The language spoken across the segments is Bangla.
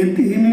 entre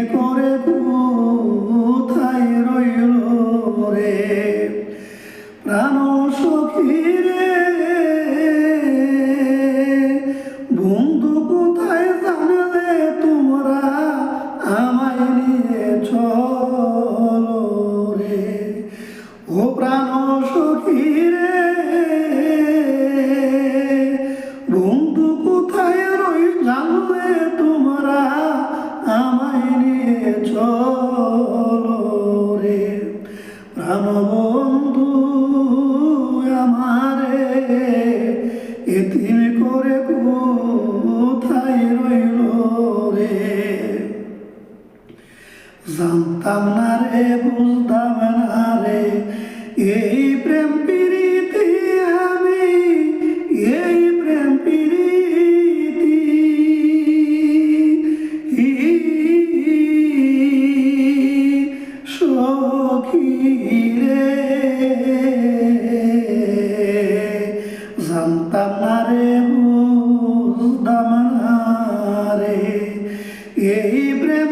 জানতাম না রে, বুঝতাম না রে। এই প্রেম প্রীতি আমি, এই প্রেম প্রীতি। সখী রে। জানতাম না রে, বুঝতাম না রে। এই প্রেম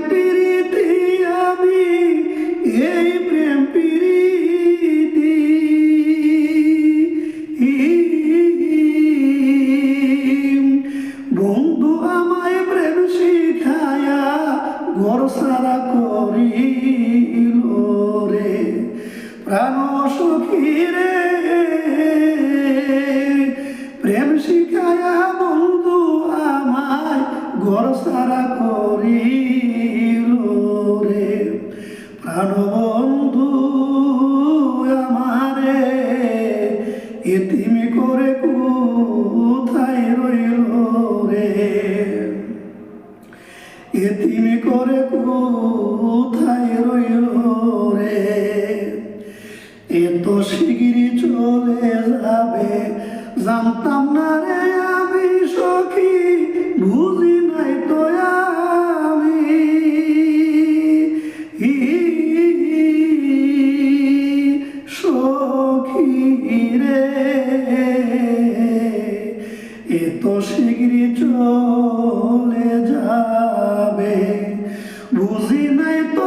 প্রাণ সখী রে প্রেম শিখায়া বন্ধু আমায় ঘর সারা করিল রে। প্রাণ বন্ধু আমারে, এতিমি করে কোথায় রইল রে? এতিমি করে কোথায় রইল জানতাম না রে আমি সখী, বুঝি নাই তো আমি। সখী রে। এত শিগিরি চলে যাবে, বুঝি নাই তো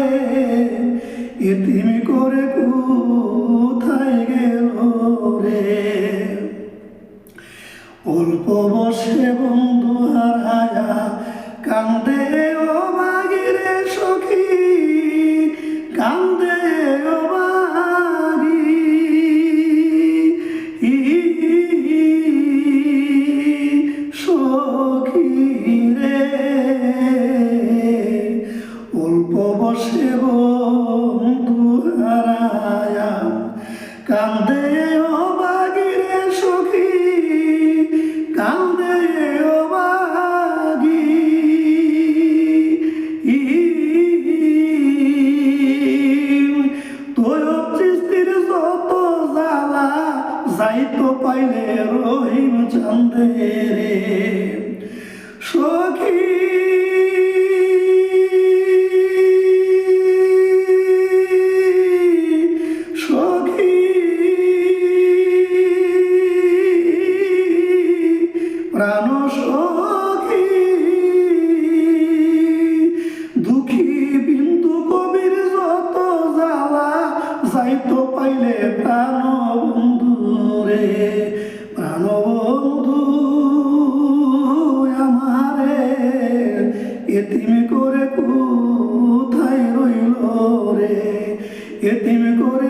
ইতিমি করে কোথায় গেল রে? অল্প বসে বন্ধু হারায়া কান্দে ও মাগিরে সখী, কান্দে ও মাগি সখী রে। অল্প বসে বন্ধু কান্দে ও সখী কান্দে ও বাগি। তোর সৃষ্টির যত পাইলে রহিম চান্দে সখী প্রাণ সখী। দুঃখী বিন্দু কবির যত জ্বালা, যাইতো পাইলে প্রাণ বন্ধু রে, প্রাণ বন্ধু আমারে। এতিমি করে কোথায় রইল রে? এতিমি করে